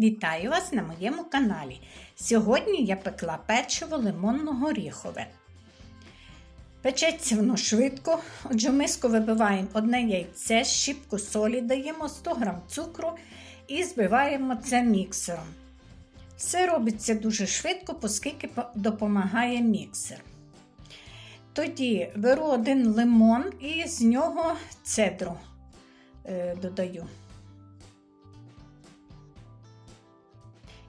Вітаю вас на моєму каналі. Сьогодні я пекла печиво лимонно-горіхове. Печеться воно швидко. Отже, в миску вибиваємо одне яйце, щіпку солі, даємо 100 г цукру і збиваємо це міксером. Все робиться дуже швидко, оскільки допомагає міксер. Тоді беру один лимон і з нього цедру е, додаю.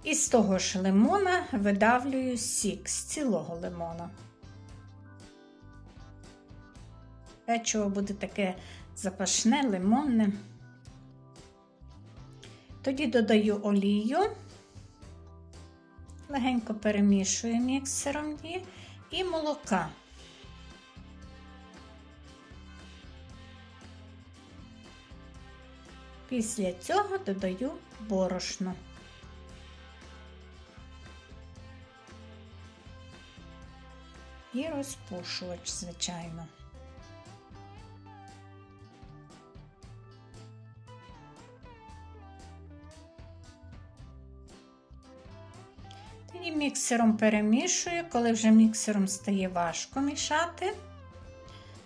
І з того ж лимона видавлюю сік з цілого лимона. Печиво буде таке запашне, лимонне. Тоді додаю олію, легенько перемішую міксером її і молока. Після цього додаю борошно. І розпушувач, звичайно. Тоді міксером перемішую, коли вже міксером стає важко мішати,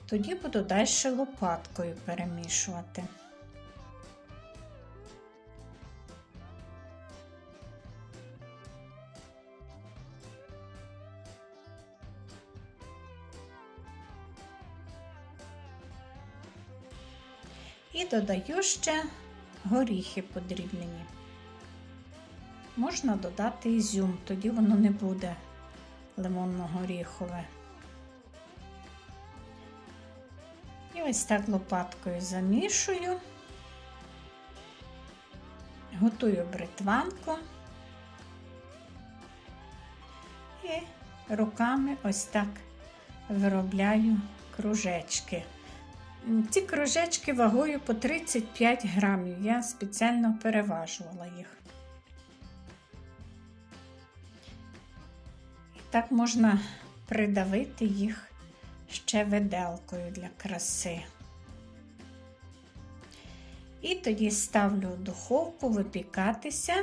тоді буду далі лопаткою перемішувати. І додаю ще горіхи подрібнені. Можна додати ізюм, тоді воно не буде лимонно-горіхове. І ось так лопаткою замішую, готую бритванку і руками ось так виробляю кружечки. Ці кружечки вагою по 35 грамів. Я спеціально переважувала їх. І так можна придавити їх ще виделкою для краси. І тоді ставлю в духовку випікатися.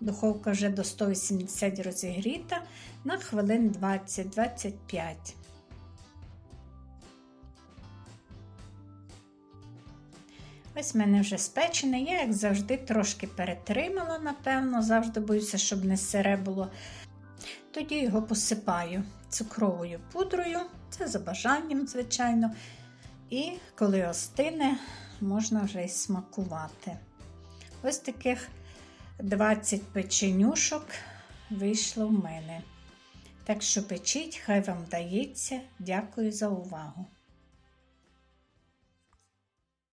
Духовка вже до 180 розігріта на хвилин 20-25. Ось в мене вже спечене, я, як завжди, трошки перетримала, напевно, завжди боюся, щоб не сире було. Тоді його посипаю цукровою пудрою, це за бажанням, звичайно. І коли остине, можна вже й смакувати. Ось таких 20 печенюшок вийшло в мене. Так що печіть, хай вам вдається. Дякую за увагу!